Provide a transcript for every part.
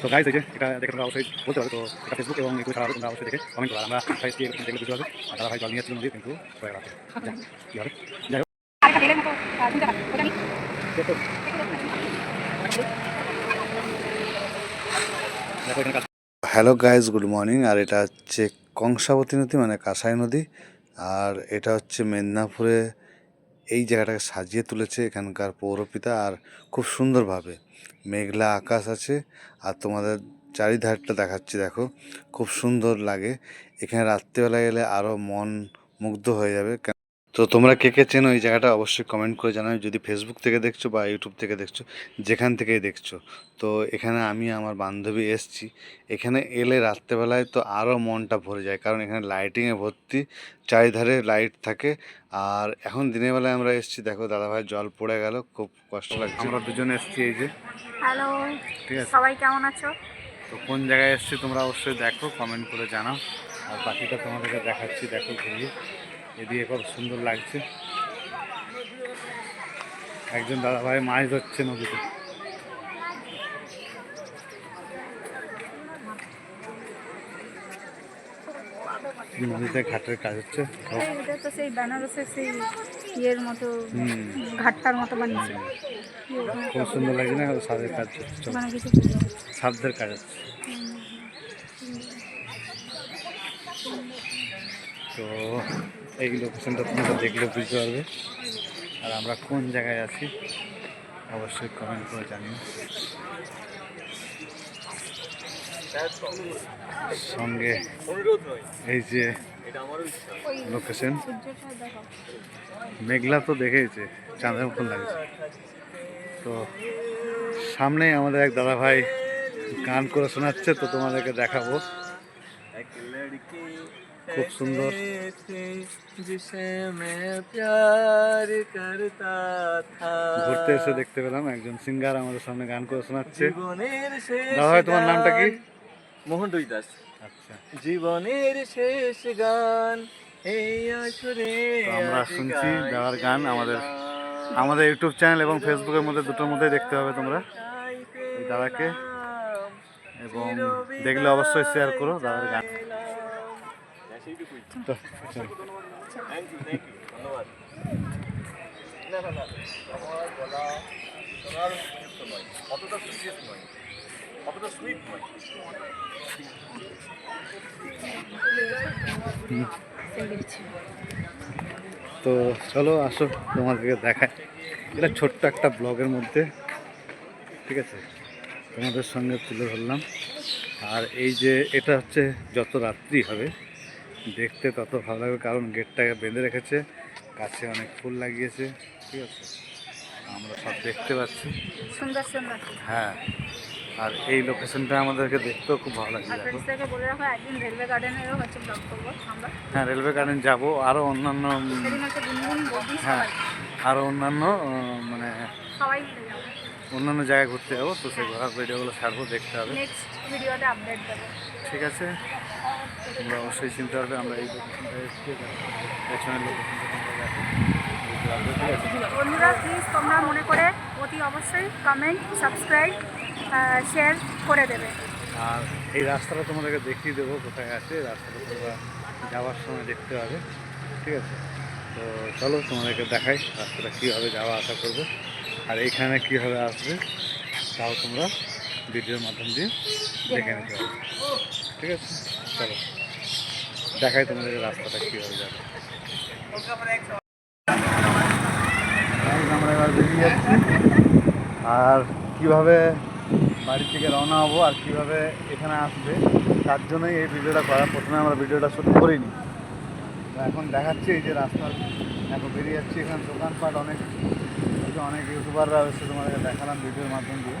তো গাইজ এই যে এটা দেখে তোমরা অবশ্যই বলতে পারো। তো এটা ফেসবুক এবং ইউটিউব ছাড়া তোমরা অবশ্যই দেখে কমেন্ট করো আমরা ফাইস দিয়ে দেখলে বুঝতে পারবে আর দাদা ভাই জল নিয়ে নদী কিন্তু হয়ে গেছে কী হবে? যাই হোক। হ্যালো গাইজ গুড মর্নিং আর এটা হচ্ছে কংসাবতী নদী মানে কাঁসাই নদী। আর এটা হচ্ছে মেদিনীপুরে এই জায়গাটাকে সাজিয়ে তুলেছে এখানকার পৌরপিতা আর খুব সুন্দরভাবে। মেঘলা আকাশ আছে আর তোমাদের চারিধারটা দেখাচ্ছে দেখো, খুব সুন্দর লাগে। এখানে রাত্রিবেলা গেলে আরও মন মুগ্ধ হয়ে যাবে তো তোমরা কে কে চেনো এই জায়গাটা অবশ্যই কমেন্ট করে জানাও। যদি ফেসবুক থেকে দেখছ বা ইউটিউব থেকে দেখছ যেখান থেকেই দেখছ। তো এখানে আমি আমার বান্ধবী এসছি। এখানে এলে রাত্রেবেলায় তো আরও মনটা ভরে যায়। কারণ এখানে লাইটিংয়ে ভর্তি চারিধারে লাইট থাকে। আর এখন দিনের বেলায় আমরা এসছি দেখো দাদাভাই জল পড়ে গেল খুব কষ্ট লাগছে। আমরা দুজন এসছি এই যে। হ্যালো ঠিক আছে। সবাই কেমন আছো? তো কোন জায়গায় এসছি তোমরা অবশ্যই দেখো কমেন্ট করে জানাও। আর বাকিটা তোমাদেরকে দেখাচ্ছি দেখো ঘুরিয়ে। এদিকে কত সুন্দর লাগছে। একজন দাদাভাই মাছ ধরছে নদীতে নদীতে ঘাটের কাজ হচ্ছে। এটা তো সেই বেনারসের সেই ইয়ের মতো ঘাটটার মতো বানিয়েছে। খুব সুন্দর লাগছে না সাদের কাজ হচ্ছে। সাধ্যের কাজ হচ্ছে। তো এই লোকেশনটা তোমরা দেখলে বুঝতে পারবে। আর আমরা কোন জায়গায় আছি, অবশ্যই কমেন্ট করে জানিও। সঙ্গে এই যে লোকেশন মেঘলা তো দেখেইছে চাঁদের মতন লাগছে। তো সামনে আমাদের এক দাদা ভাই গান করে শোনাচ্ছে, তো তোমাদেরকে দেখাবো। খুব সুন্দর। ঘুরতে এসে দেখতে পেলাম একজন সিঙ্গার আমাদের সামনে গান করে শোনাচ্ছে। দাদা তোমার নামটা কি? মোহন রুই দাস। আচ্ছা। জীবনের শেষ গান এই আসরে আমরা শুনছি দাদার গান আমাদের আমাদের ইউটিউব চ্যানেল এবং ফেসবুকের মধ্যে দুটোর মধ্যেই দেখতে হবে তোমরা। দাদাকে। এবং দেখলে অবশ্যই শেয়ার করো দাদার গান। তো চলো। আসো, তোমাদেরকে দেখায় এটা ছোট্ট একটা ব্লগের মধ্যে, ঠিক আছে তোমাদের সঙ্গে তুলে ধরলাম আর এই যে, এটা হচ্ছে যত রাত্রি হবে দেখতে তত ভালো লাগবে কারণ গেটটাকে বেঁধে রেখেছে কাছে অনেক ফুল লাগিয়েছে ঠিক আছে? আমরা সব দেখতে পাচ্ছি। সুন্দর সুন্দর। হ্যাঁ আর এই লোকেশনটা আমাদেরকে দেখতেও খুব ভালো লাগছে বলে রাখো একদিন রেলওয়ে গার্ডেনেরও হচ্ছে ব্লগ করব আমরা। হ্যাঁ রেলওয়ে গার্ডেন যাব আরও অন্যান্য হ্যাঁ আরও অন্যান্য মানে সবাই অন্যান্য জায়গায় ঘুরতে যাব তো সেই ঘোরার ভিডিওগুলো ছাড়বো দেখতে হবে। নেক্সট ভিডিওতে আপডেট দেবো। ঠিক আছে? তোমরা অবশ্যই চিনতে পারবে আমরা এই লোকেশনটা এসছি পেছনের লোকেশনটা বন্ধুরা প্লিজ তোমরা মনে করে অতি অবশ্যই কমেন্ট সাবস্ক্রাইব শেয়ার করে দেবে। আর এই রাস্তাটা তোমাদেরকে দেখিয়ে দেবো কোথায় আছে রাস্তাটা তোমরা যাওয়ার সময় দেখতে পাবে ঠিক আছে? তো চলো তোমাদেরকে দেখাই রাস্তাটা কীভাবে যাওয়া আসা করবে আর এইখানে কীভাবে আসবে তাও তোমরা ভিডিওর মাধ্যম দিয়ে দেখে নিতে পারবে। ঠিক আছে? চলো। দেখাই তোমাদেরকে রাস্তাটা কীভাবে যাবে। আমরা এবার বেরিয়ে যাচ্ছি। আর কীভাবে বাড়ি থেকে রওনা হব আর কীভাবে এখানে আসবে, তার জন্যই এই ভিডিওটা করা। প্রথমে আমরা ভিডিওটা শুট করিনি। এখন দেখাচ্ছি এই যে রাস্তা এখন বেরিয়ে যাচ্ছি এখানে। দোকানপাট অনেক অনেক ইউটিউবাররা এসে তোমাদেরকে দেখালাম ভিডিওর মাধ্যম দিয়ে।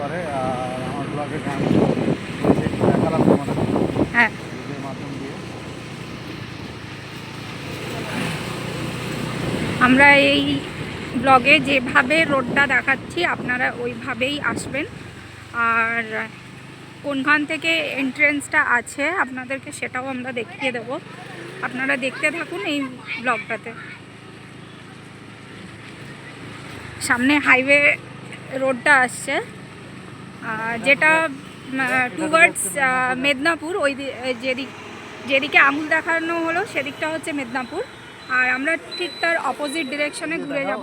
করে আর আমার ব্লগে গান হ্যাঁ। আমরা এই ব্লগে যেভাবে রোডটা দেখাচ্ছি আপনারা ওইভাবেই আসবেন। আর কোনখান থেকে এন্ট্রেন্সটা আছে আপনাদেরকে সেটাও আমরা দেখিয়ে দেব। আপনারা দেখতে থাকুন এই ব্লগটাতে সামনে হাইওয়ে রোডটা আসছে। যেটা টুয়ার্ডস মেদিনীপুর ওই যেদিক যেদিকে আঙুল দেখানো হলো সেদিকটা হচ্ছে মেদিনীপুর। আর আমরা ঠিক তার অপোজিট ডিরেকশনে ঘুরে যাব।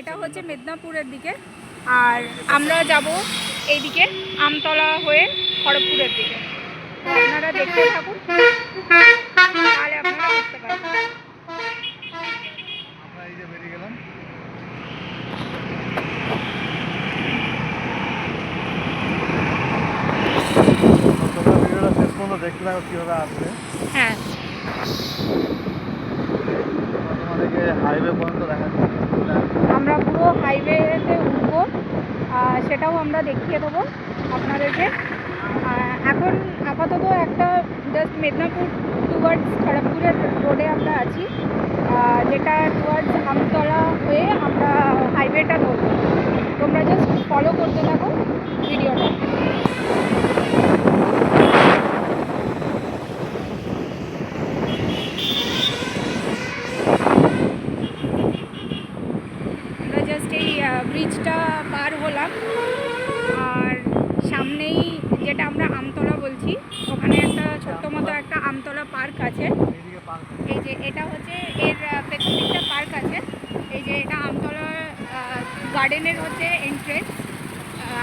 এটা হচ্ছে মেদিনীপুরের দিকে। আর আমরা যাব এইদিকে আমতলা হয়ে খড়গপুরের দিকে। আপনারা দেখতে থাকুন। তাহলে আপনারা বুঝতে পারবেন আমরা এই যে বেরিয়ে গেলাম তোমরা ভিডিওটা শেষ পর্যন্ত দেখতে থাকো কীভাবে আসবে। হ্যাঁ। আমরা তোমাদেরকে হাইওয়ে পর্যন্ত দেখাচ্ছি। আমরা পুরো হাইওয়েতে উঠবো সেটাও আমরা দেখিয়ে দেবো আপনাদেরকে। এখন আপাতত একটা জাস্ট মেদিনীপুর টুয়ার্ডস খড়গপুরের রোডে আমরা আছি যেটা টুয়ার্ডস আমতলা হয়ে আমরা হাইওয়েটা ধরবো। তোমরা জাস্ট ফলো করতে থাকো ভিডিওটা আমরা জাস্ট এই ব্রিজটা পার হলাম আর সামনেই যেটা আমরা আমতলা বলছি ওখানে একটা ছোট্ট মতো একটা আমতলা পার্ক আছে এইদিকে পার্ক এই যে এটা হচ্ছে এর আহ, পেছন দিকটা পার্ক আছে এই যে এটা আমতলা গার্ডেনের হচ্ছে এন্ট্রেন্স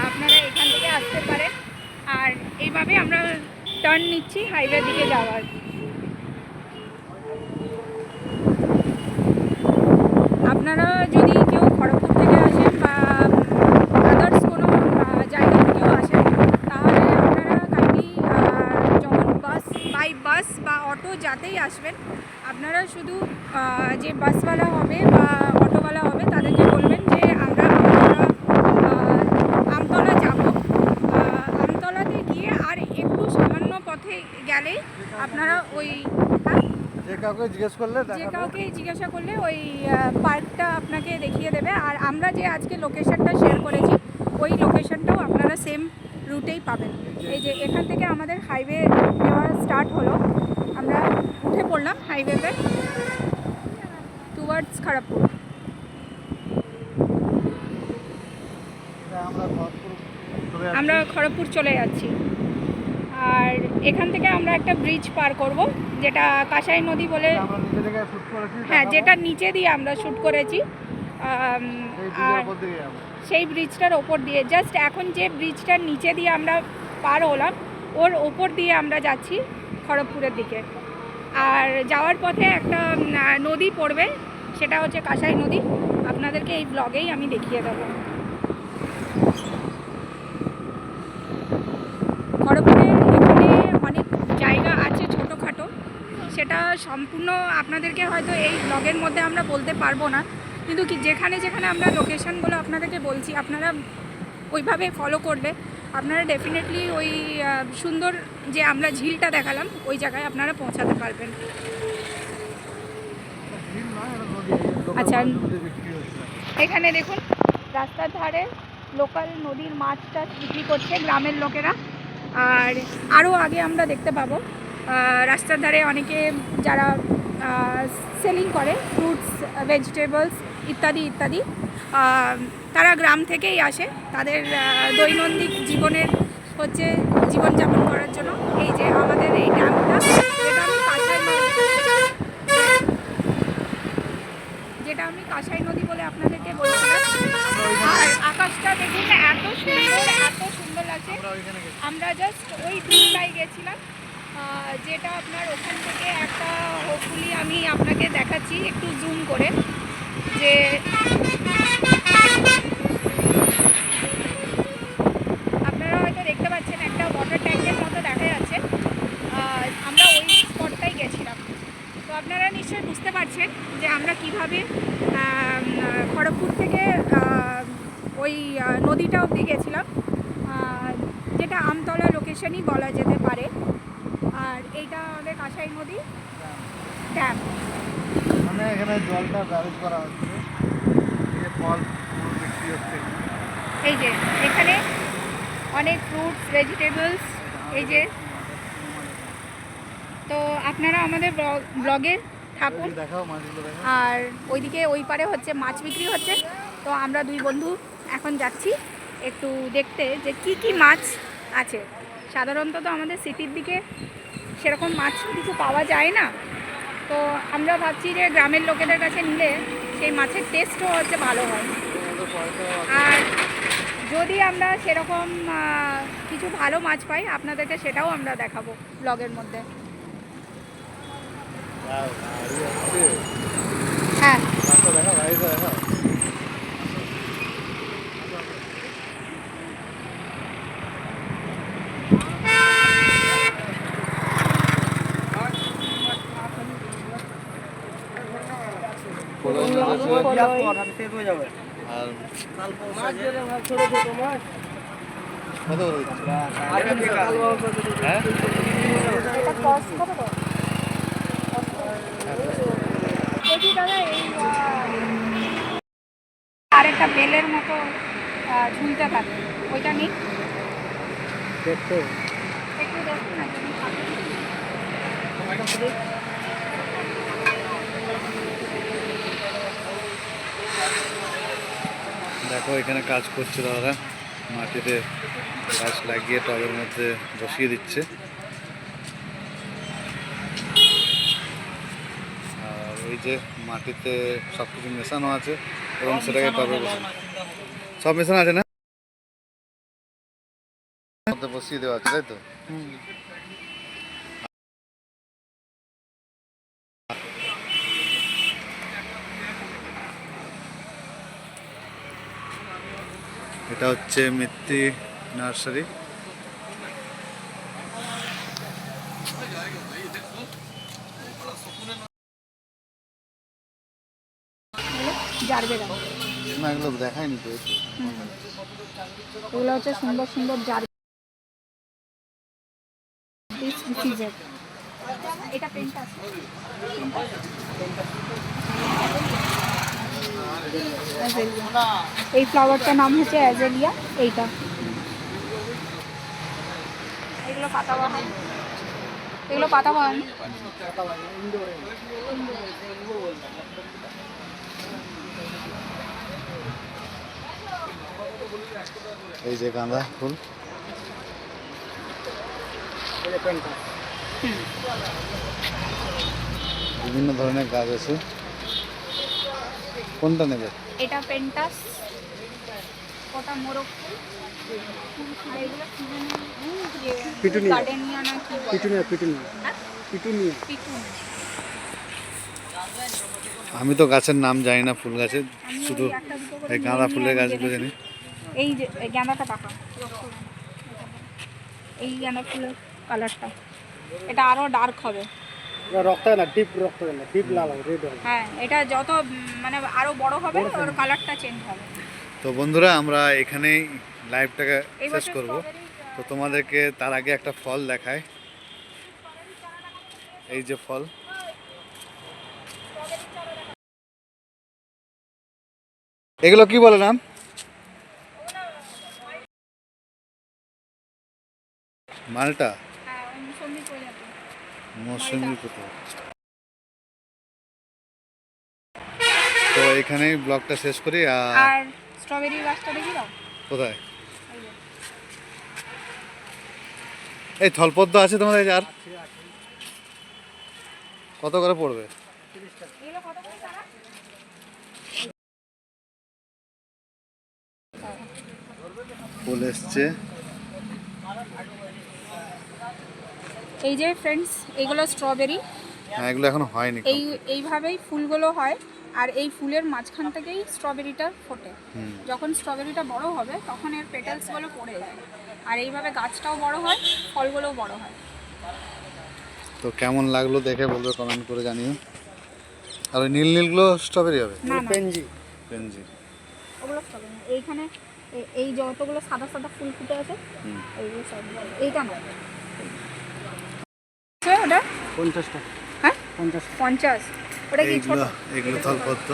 আপনারা এখান থেকে আসতে পারেন আর এইভাবে আমরা টার্ন নিচ্ছি হাইওয়ে দিকে যাওয়ার। আপনারা যদি কেউ খড়গপুর থেকে আসেন বা আদার্স কোনো আহ, জায়গা থেকেও আসেন তাহলে আপনারা কাইন্ডলি যখন বাস বাই বাস বা অটো যাতেই আসবেন আপনারা শুধু আহ, যে বাসওয়ালা হবে বা অটোওয়ালা হবে তাদেরকে বলবেন যে আমরা আমতলা আহ, আমতলা যাব আমতলাতে গিয়ে আর একটু সামান্য পথে গেলেই আপনারা ওই হ্যাঁ যে কাউকে জিজ্ঞেস করলে যে দেখাবে। কাউকে জিজ্ঞাসা করলে ওই পার্কটা আপনাকে দেখিয়ে দেবে। আর আমরা যে আজকে লোকেশনটা শেয়ার করেছি ওই লোকেশনটাও আপনারা সেম রুটেই পাবেন। এই যে এখান থেকে আমাদের হাইওয়ে নেওয়া স্টার্ট হলো। আমরা উঠে পড়লাম হাইওয়েতে টুয়ার্ডস এটা আমরা খড়গপুর চলে যাচ্ছি। আমরা খড়গপুর চলে যাচ্ছি আর এখান থেকে আমরা একটা ব্রিজ পার করব যেটা কাঁসাই নদী বলে হ্যাঁ যেটা নিচে দিয়ে আমরা শ্যুট করেছি। আর সেই ব্রিজটার ওপর দিয়ে জাস্ট এখন যে ব্রিজটার নিচে দিয়ে আমরা পার হলাম ওর ওপর দিয়ে আমরা যাচ্ছি খড়গপুরের দিকে। আর যাওয়ার পথে একটা নদী পড়বে সেটা হচ্ছে কাঁসাই নদী। আপনাদেরকে এই ব্লগেই আমি দেখিয়ে দেবো। খড়গপুরে এখানে অনেক জায়গা আছে ছোটোখাটো সেটা সম্পূর্ণ আপনাদেরকে হয়তো এই ব্লগের মধ্যে আমরা বলতে পারব না কিন্তু কি যেখানে যেখানে আমরা লোকেশানগুলো আপনাদেরকে বলছি, আপনারা ওইভাবে ফলো করলে আপনারা ডেফিনেটলি ওই সুন্দর যে আমরা ঝিলটা দেখালাম, ওই জায়গায় আপনারা পৌঁছাতে পারবেন আচ্ছা। মাছ। এখানে দেখুন, রাস্তার ধারে লোকাল নদীর মাছটা বিক্রি করছে গ্রামের লোকেরা আর আরও আগে আমরা দেখতে পাবো রাস্তার ধারে অনেকে যারা সেলিং করে ফ্রুটস ভেজিটেবলস ইত্যাদি ইত্যাদি তারা গ্রাম থেকেই আসে। তাদের দৈনন্দিন জীবনের হচ্ছে জীবনযাপন করার জন্য। এই যে আমাদের এই ড্যামটা, যেটা আমি কাঁসাই নদী যেটা আমি কাঁসাই নদী বলে আপনাদেরকে বলছিলাম। আর আকাশটা দেখুন, এত সুন্দর এত সুন্দর লাগছে। আমরা জাস্ট ওই দিকটায় গেছিলাম। যেটা আপনার ওখান থেকে একটা হোপফুলি আমি আপনাকে দেখাচ্ছি একটু জুম করে, যে আপনারা হয়তো দেখতে পাচ্ছেন একটা ওয়াটার ট্যাঙ্কের মতো দেখা যাচ্ছে। আমরা ওই স্পটটাই গেছিলাম। তো আপনারা নিশ্চয়ই বুঝতে পারছেন যে আমরা কীভাবে খড়গপুর থেকে ওই নদীটা অবধি গেছিলাম। যেটা আমতলা লোকেশনই বলা যেতে পারে। আর এইটা আমাদের কাঁসাই নদী ড্যাম। মানে এখানে জলটা ব্যারেজ করা হচ্ছে। এই যে ফল বিক্রি হচ্ছে। এই যে এখানে অনেক ফ্রুটস ভেজিটেবলস এই যে। তো আপনারা আমাদের ব্লগে থাকুন। আর ওইদিকে ওই পারে হচ্ছে মাছ বিক্রি হচ্ছে। তো আমরা দুই বন্ধু এখন যাচ্ছি একটু দেখতে যে কি কি মাছ আছে। সাধারণত তো আমাদের সিটির দিকে সেরকম মাছ কিছু পাওয়া যায় না। তো আমরা ভাবছি যে গ্রামের লোকেদের কাছে নিলে সেই মাছের টেস্টও হচ্ছে ভালো হয়। আর যদি আমরা সেরকম কিছু ভালো মাছ পাই, আপনাদেরকে সেটাও আমরা দেখাবো ব্লগের মধ্যে। আর কত করে হ্যাঁ আহ, আর একটা বেলের মতো ঝুলতে থাকে। ওইটা নেই একটু না যদি থাকে। দেখো এখানে কাজ করছে দাদারা। মাটিতে গাছ লাগিয়ে টবের মধ্যে বসিয়ে দিচ্ছে। আর ওই যে মাটিতে সব কিছু মেশানো আছে এবং সেটাকে টবে বসানো সব মেশানো আছে না? বসিয়ে দেওয়া আছে তাই তো? এটা হচ্ছে মিত্তি নার্সারি না এগুলো দেখায়নি তো এগুলো হচ্ছে সুন্দর সুন্দর জার এটা পেন্ট আছে Azalea। এই ফ্লাওয়ারটার নাম হচ্ছে অ্যাজেলিয়া এইটা। এগুলো পাতাবাহার এগুলো পাতাবাহার এই যে গাঁদা ফুল। বিভিন্ন ধরনের গাছ আছে। কোনটা নেবে? এটা পেন্টাস ওটা মোরগ পিটুনিয়া পিটুনিয়া পিটুনিয়া পিটুনিয়া আমি তো গাছের নাম জানি না ফুল গাছের শুধু এই গাঁদা ফুলের গাছগুলো। জানি। এই যে গাঁদাটা এই গাঁদা ফুলের কালারটা। এটা আরও ডার্ক হবে। রক্ত না ডিপ রক্ত না ডিপ লাল হবে রেড হবে হ্যাঁ এটা যত মানে আরও বড় হবে ওর কালারটা চেঞ্জ হবে। তো বন্ধুরা আমরা এখানেই লাইভটাকে শেষ করব। তো তোমাদেরকে তার আগে একটা ফল দেখায় এই যে ফল। এগুলো কি বলে নাম? মালটা হ্যাঁ ওই মুসম্বি প্রজাতি মৌসুমি কোথাও তো এখানেই ব্লগটা শেষ করি আর স্ট্রবেরি গাছটা দেখি দাও। কোথায়? এই। থলপদ্ম আছে তোমাদের কাছে আর? কত করে পড়বে? ফুল এসছে। এই যে ফ্রেন্ডস এগুলো স্ট্রবেরি হ্যাঁ, এগুলো এখনও হয়নি এই এইভাবেই ফুলগুলো হয় আর এই ফুলের মাঝখান থেকেই স্ট্রবেরিটা ফোটে। যখন স্ট্রবেরিটা বড় হবে তখন এর পেটালসগুলো পড়ে যায়। আর এইভাবে গাছটাও বড় হয় ফলগুলোও বড় হয়। তো কেমন লাগল দেখে বলবে কমেন্ট করে জানিও। আর নীল নীলগুলো স্ট্রবেরি হবে? পেনজি। পেনজি। ওগুলো স্ট্রবেরি এইখানে এই যতগুলো সাদা সাদা ফুল ফুটে আছে এইগুলো সব এইটা না। হ্যাঁ, ওটা? পঞ্চাশ টাকা হ্যাঁ? পঞ্চাশ পঞ্চাশ। ওটা কি ছোট? এগুলো থালপত্র